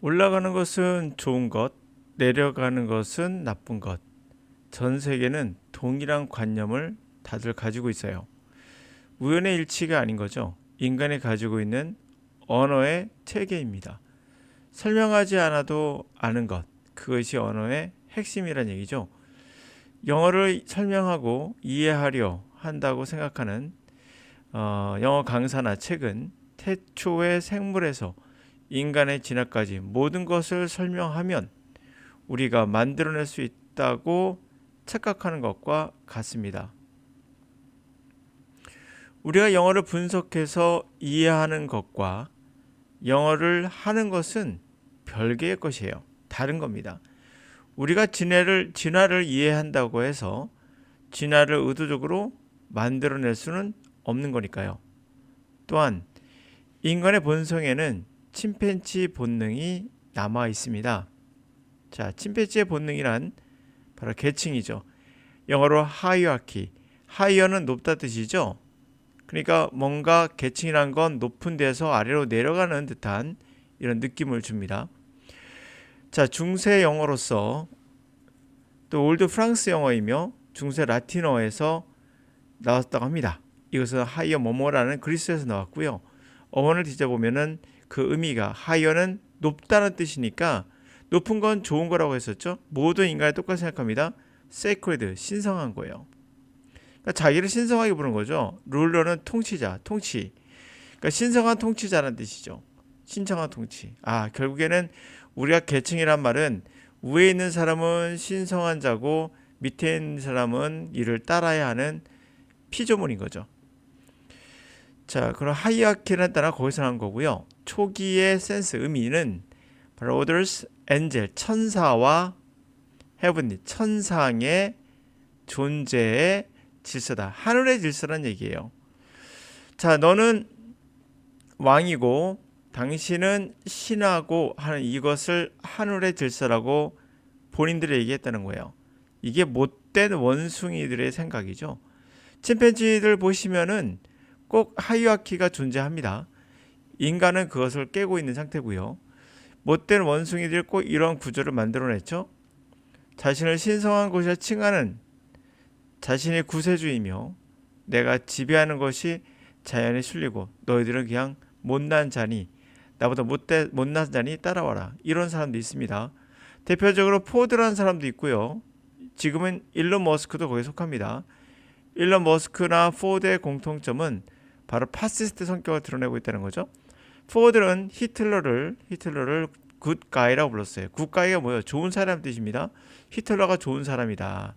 올라가는 것은 좋은 것, 내려가는 것은 나쁜 것. 전 세계는 동일한 관념을 다들 가지고 있어요. 우연의 일치가 아닌 거죠. 인간이 가지고 있는 언어의 체계입니다. 설명하지 않아도 아는 것, 그것이 언어의 핵심이란 얘기죠. 영어를 설명하고 이해하려 한다고 생각하는 어, 영어 강사나 책은 태초의 생물에서 인간의 진화까지 모든 것을 설명하면 우리가 만들어낼 수 있다고 착각하는 것과 같습니다. 우리가 영어를 분석해서 이해하는 것과 영어를 하는 것은 별개의 것이에요. 다른 겁니다. 우리가 진화를 진화를 이해한다고 해서 진화를 의도적으로 만들어낼 수는 없는 거니까요. 또한 인간의 본성에는 침팬지 본능이 남아 있습니다. 자, 침팬지의 본능이란 바로 계층이죠. 영어로 하이어키. 하이어는 높다 뜻이죠. 그러니까 뭔가 계층이란 건 높은 데서 아래로 내려가는 듯한 이런 느낌을 줍니다. 자, 중세 영어로서 또 올드 프랑스 영어이며 중세 라틴어에서 나왔다고 합니다. 이것은 하이어 뭐뭐라는 그리스에서 나왔고요. 어원을 뒤져보면은 그 의미가 하이어는 높다는 뜻이니까 높은 건 좋은 거라고 했었죠. 모든 인간이 똑같이 생각합니다. sacred 신성한 거예요. 그러니까 자기를 신성하게 부르는 거죠. 룰러는 통치자, 통치. 그러니까 신성한 통치자라는 뜻이죠. 신성한 통치. 아 결국에는 우리가 계층이란 말은 위에 있는 사람은 신성한 자고 밑에 있는 사람은 이를 따라야 하는 피조물인 거죠. 자, 그럼 하이아키는 따라 거기서 난 거고요. 초기의 센스 의미는 바로 others, angel, 천사와 heavenly, 천상의 존재의 질서다. 하늘의 질서란 얘기예요. 자, 너는 왕이고 당신은 신하고 하는 이것을 하늘의 질서라고 본인들이 얘기했다는 거예요. 이게 못된 원숭이들의 생각이죠. 침팬지들 보시면은 꼭 하이와키가 존재합니다. 인간은 그것을 깨고 있는 상태고요. 못된 원숭이들 꼭 이런 구조를 만들어냈죠. 자신을 신성한 곳이라 칭하는 자신의 구세주이며 내가 지배하는 것이 자연에 실리고 너희들은 그냥 못난 자니 나보다 못대, 못난 자니 따라와라 이런 사람도 있습니다. 대표적으로 포드라는 사람도 있고요. 지금은 일론 머스크도 거기에 속합니다. 일론 머스크나 포드의 공통점은 바로 파시스트 성격을 드러내고 있다는 거죠. 포드는 히틀러를 히틀러를 굿가이라고 불렀어요. 굿가이가 뭐예요? 좋은 사람 뜻입니다. 히틀러가 좋은 사람이다.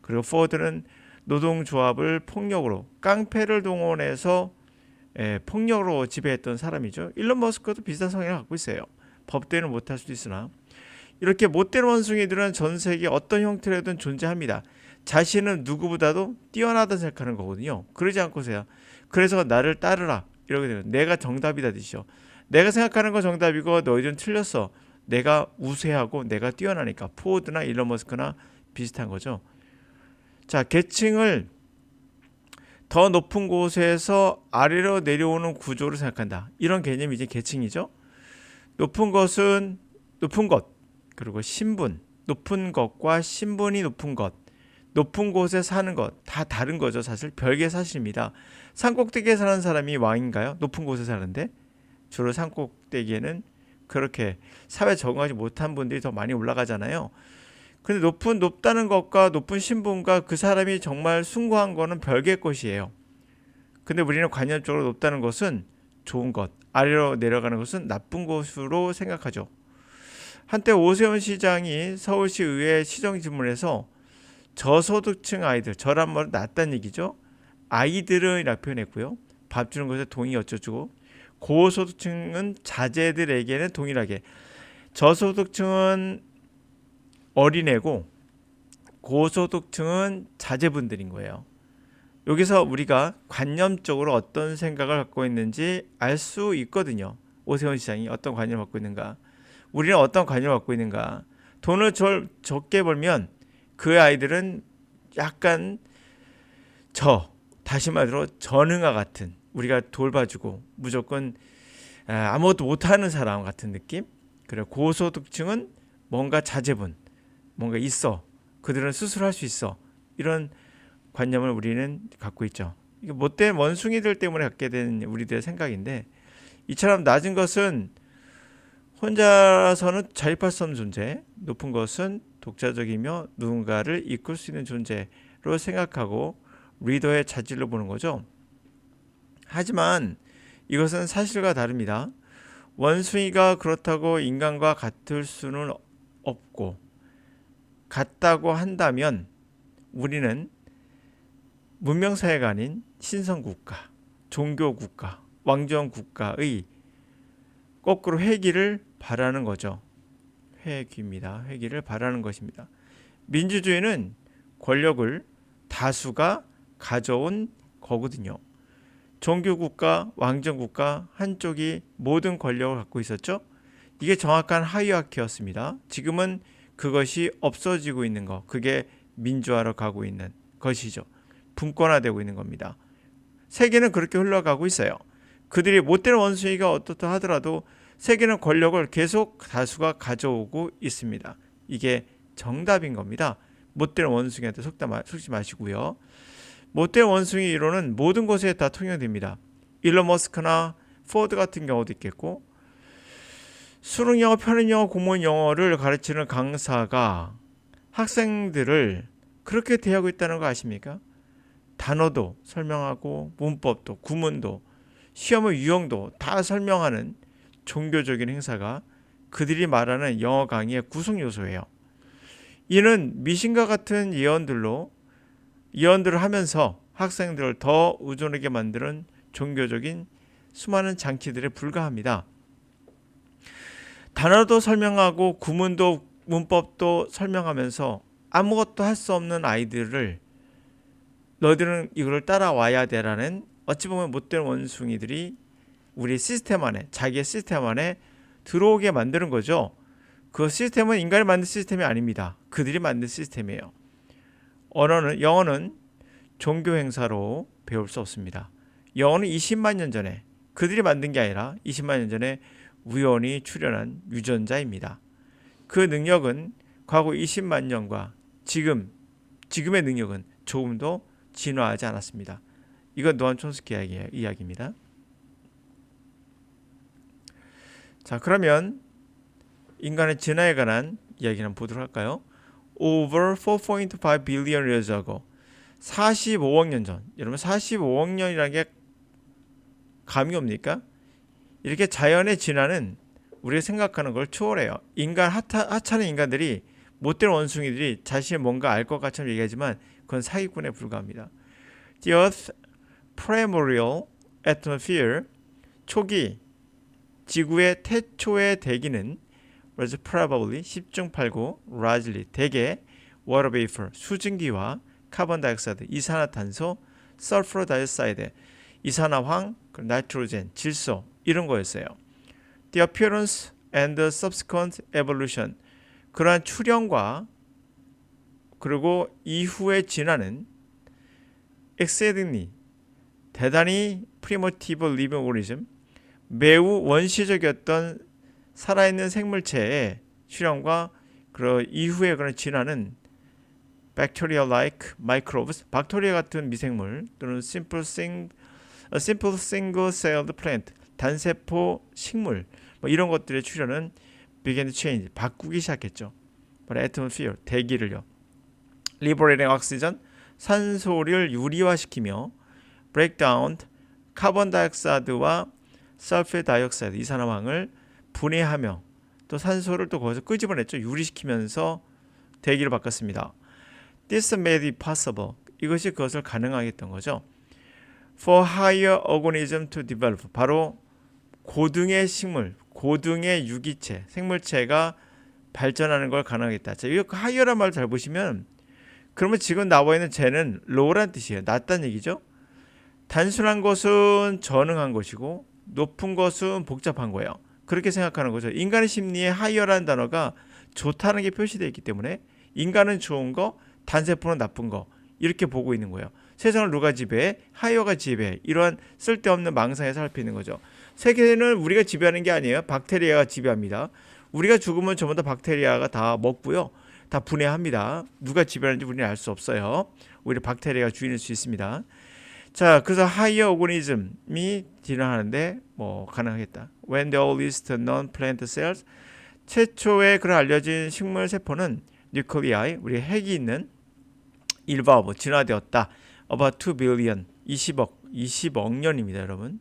그리고 포드는 노동조합을 폭력으로 깡패를 동원해서 예, 폭력으로 지배했던 사람이죠. 일론 머스크도 비슷한 성향을 갖고 있어요. 법대는 못할 수도 있으나 이렇게 못된 원숭이들은 전 세계 어떤 형태로든 존재합니다. 자신은 누구보다도 뛰어나다 생각하는 거거든요. 그러지 않고서야 그래서 나를 따르라 이러게 되면 내가 정답이다 뜻이죠. 내가 생각하는 거 정답이고 너희들은 틀렸어. 내가 우세하고 내가 뛰어나니까 포드나 일론 머스크나 비슷한 거죠. 자 계층을 더 높은 곳에서 아래로 내려오는 구조를 생각한다. 이런 개념이 이제 계층이죠. 높은 것은 높은 것 그리고 신분 높은 것과 신분이 높은 것 높은 곳에 사는 것 다 다른 거죠. 사실 별개 사실입니다. 산꼭대기에 사는 사람이 왕인가요? 높은 곳에 사는데 주로 산꼭대기에는 그렇게 사회 적응하지 못한 분들이 더 많이 올라가잖아요. 근데 높은 높다는 것과 높은 신분과 그 사람이 정말 숭고한 거는 별개의 것이에요. 근데 우리는 관념적으로 높다는 것은 좋은 것, 아래로 내려가는 것은 나쁜 것으로 생각하죠. 한때 오세훈 시장이 서울시 의회 시정 질문에서 저소득층 아이들, 저란 말은 낮다는 얘기죠. 아이들은이라 표현했고요. 밥 주는 것에 동의 어쩌고 고소득층은 자제들에게는 동일하게 저소득층은 어린애고 고소득층은 자제분들인 거예요. 여기서 우리가 관념적으로 어떤 생각을 갖고 있는지 알 수 있거든요. 오세훈 시장이 어떤 관념을 갖고 있는가. 우리는 어떤 관념을 갖고 있는가. 돈을 절, 적게 벌면 그 아이들은 약간 저 다시 말로 전응아 같은 우리가 돌봐주고 무조건 아무것도 못하는 사람 같은 느낌 그래 고소득층은 뭔가 자제분, 뭔가 있어. 그들은 스스로 할 수 있어. 이런 관념을 우리는 갖고 있죠. 이게 못된 원숭이들 때문에 갖게 된 우리들의 생각인데 이처럼 낮은 것은 혼자서는 자립할 수 없는 존재, 높은 것은 독자적이며 누군가를 이끌 수 있는 존재로 생각하고 리더의 자질로 보는 거죠. 하지만 이것은 사실과 다릅니다. 원숭이가 그렇다고 인간과 같을 수는 없고 같다고 한다면 우리는 문명사회가 아닌 신성국가, 종교국가, 왕정국가의 거꾸로 회기를 바라는 거죠. 회기입니다. 회기를 바라는 것입니다. 민주주의는 권력을 다수가 가져온 거거든요. 종교국가, 왕정국가 한쪽이 모든 권력을 갖고 있었죠. 이게 정확한 하이아키였습니다. 지금은 그것이 없어지고 있는 거, 그게 민주화로 가고 있는 것이죠. 분권화되고 있는 겁니다. 세계는 그렇게 흘러가고 있어요. 그들이 못된 원숭이가 어떻다 하더라도 세계는 권력을 계속 다수가 가져오고 있습니다. 이게 정답인 겁니다. 못된 원숭이한테 속다 마, 속지 마시고요. 못된 원숭이 이론은 모든 곳에 다 통용됩니다. 일론 머스크나 포드 같은 경우도 있겠고 수능 영어, 편의 영어, 공무원 영어를 가르치는 강사가 학생들을 그렇게 대하고 있다는 거 아십니까? 단어도 설명하고 문법도 구문도 시험의 유형도 다 설명하는 종교적인 행사가 그들이 말하는 영어 강의의 구성 요소예요. 이는 미신과 같은 예언들로 예언들을 하면서 학생들을 더 의존하게 만드는 종교적인 수많은 장치들에 불과합니다. 단어도 설명하고 구문도 문법도 설명하면서 아무것도 할 수 없는 아이들을 너희들은 이걸 따라와야 돼라는 어찌 보면 못된 원숭이들이 우리 시스템 안에 자기의 시스템 안에 들어오게 만드는 거죠. 그 시스템은 인간이 만든 시스템이 아닙니다. 그들이 만든 시스템이에요. 언어는 영어는 종교 행사로 배울 수 없습니다. 영어는 20만 년 전에 그들이 만든 게 아니라 20만 년 전에 우연히 출현한 유전자입니다. 그 능력은 과거 20만 년과 지금 지금의 능력은 조금도 진화하지 않았습니다. 이건 노안 촌스키 이야기입니다. 자, 그러면 인간의 진화에 관한 이야기를 한번 보도록 할까요? Over 4.5 billion years ago. 45억 년 전. 여러분 45억 년이라는 게 감이 옵니까? 이렇게 자연의 진화는 우리가 생각하는 걸 초월해요. 인간 하타, 하찮은 인간들이 못된 원숭이들이 자신이 뭔가 알 것 같처럼 얘기하지만 그건 사기꾼에 불과합니다. The Earth primordial atmosphere 초기 지구의 태초의 대기는 was probably 10중 8구 largely 대개 water vapor 수증기와 카본 다이옥사이드 이산화탄소 sulfur dioxide 이산화황 나이트로젠 질소 이런 거였어요. The appearance and the subsequent evolution 그러한 출현과 그리고 이후의 진화는 exceedingly 대단히 primitive living organism 매우 원시적이었던 살아있는 생물체의 출현과 그 이후의 그런 진화는 bacteria-like microbes, 박테리아 같은 미생물 또는 simple, sing, simple single-celled plant, 단세포 식물 뭐 이런 것들의 출현은 began to change, 바꾸기 시작했죠. atmosphere, 대기를요. liberating oxygen, 산소를 유리화시키며 break down 카본 다이옥사이드와 설페 다이옥사이드 이산화황을 분해하며 또 산소를 또 거기서 끄집어냈죠. 유리시키면서 대기를 바꿨습니다. This made it possible. 이것이 그것을 가능하게 했던 거죠. For higher organism to develop. 바로 고등의 식물, 고등의 유기체, 생물체가 발전하는 걸 가능하겠다. 자, 이거 하이어란 말을 잘 보시면 그러면 지금 나와 있는 쟤는 로우란 뜻이에요. 낮다는 얘기죠. 단순한 것은 전응한 것이고 높은 것은 복잡한 거예요. 그렇게 생각하는 거죠. 인간의 심리에 하이어라는 단어가 좋다는 게 표시되어 있기 때문에 인간은 좋은 거, 단세포는 나쁜 거 이렇게 보고 있는 거예요. 세상을 누가 지배해? 하이어가 지배해. 이러한 쓸데없는 망상에 살피는 거죠. 세계는 우리가 지배하는 게 아니에요. 박테리아가 지배합니다. 우리가 죽으면 전부 다 박테리아가 다 먹고요. 다 분해합니다. 누가 지배하는지 우리는 알 수 없어요. 오히려 박테리아가 주인일 수 있습니다. 자, 그래서 하이어 오거니즘이 진화하는데 뭐 가능하겠다. When the oldest non-plant cells 최초의 그런 알려진 식물 세포는 뉴클리아이 우리 핵이 있는 일바브 진화되었다. About 2 billion 20억 20억 년입니다, 여러분.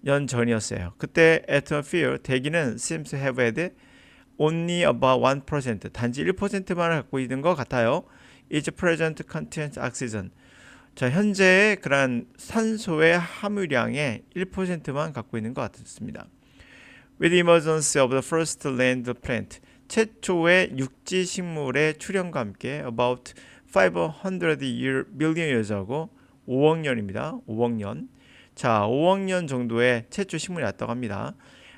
년 전이었어요. 그때 atmosphere 대기는 seems to have had only about 1% 단지 1%만 갖고 있는 것 같아요. Is present content oxygen. 자, 현재의 그런 산소의 함유량의 1%만 갖고 있는 것 같습니다. With emergence of the first land plant, 최초의 육지 식물의 출현과 함께 about 500 year, million years하고 5억 년입니다. 5억 년. 자, 5억 년 정도의 최초 식물이 왔다고 합니다.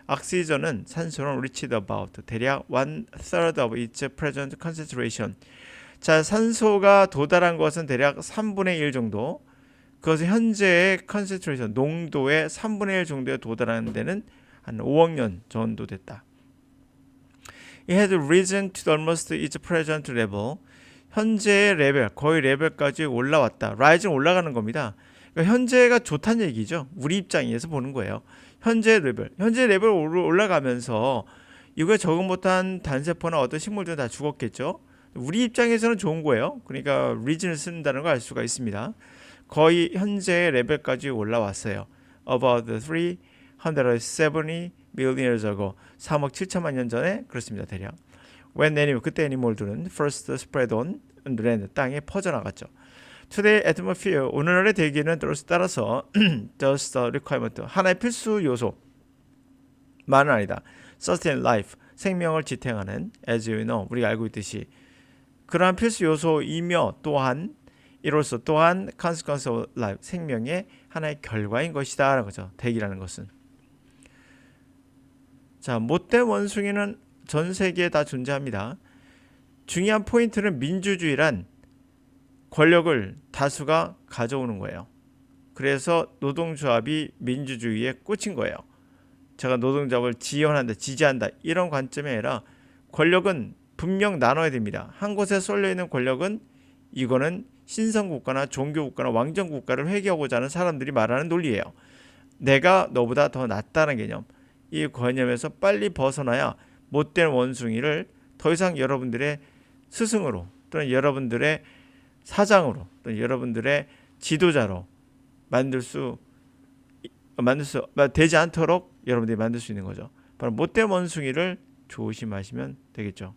옥시전은 산소는 reached about 대략 one third of its present concentration. 자, 산소가 도달한 것은 대략 3분의 1 정도. 그것은 현재의 concentration 농도의 3분의 1 정도에 도달하는 데는 한 5억 년 정도 됐다. It had risen to almost its present level. 현재의 레벨, 거의 레벨까지 올라왔다. 라이즈는 올라가는 겁니다. 그러니까 현재가 좋다는 얘기죠. 우리 입장에서 보는 거예요. 현재 레벨, 현재 레벨 올라가면서 이거에 적응 못한 단세포나 어떤 식물들은 다 죽었겠죠. 우리 입장에서는 좋은 거예요. 그러니까 리즌을 쓴다는 걸 알 수가 있습니다. 거의 현재 레벨까지 올라왔어요. About 370 million ago. 3억 7천만 년 전에 그렇습니다. 대략. When animal, 그때 애니멀들은 first spread on land, 땅에 퍼져나갔죠. Today atmosphere, 오늘날의 대기는 따라서 just a requirement, 하나의 필수 요소만은 아니다. sustain life, 생명을 지탱하는 as you know, 우리가 알고 있듯이 그러한 필수 요소이며 또한 이로써 또한 consequence of life, 생명의 하나의 결과인 것이다라는 거죠. 대기라는 것은. 자, 못된 원숭이는 전 세계에 다 존재합니다. 중요한 포인트는 민주주의란 권력을 다수가 가져오는 거예요. 그래서 노동조합이 민주주의에 꽂힌 거예요. 제가 노동조합을 지원한다, 지지한다 이런 관점이 아니라 권력은 분명 나눠야 됩니다. 한 곳에 쏠려 있는 권력은 이거는 신성국가나 종교국가나 왕정국가를 회개하고자 하는 사람들이 말하는 논리예요. 내가 너보다 더 낫다는 개념. 이 관념에서 빨리 벗어나야 못된 원숭이를 더 이상 여러분들의 스승으로 또는 여러분들의 사장으로 또는 여러분들의 지도자로 만들 수 만들 수 되지 않도록 여러분들이 만들 수 있는 거죠. 바로 못된 원숭이를 조심하시면 되겠죠.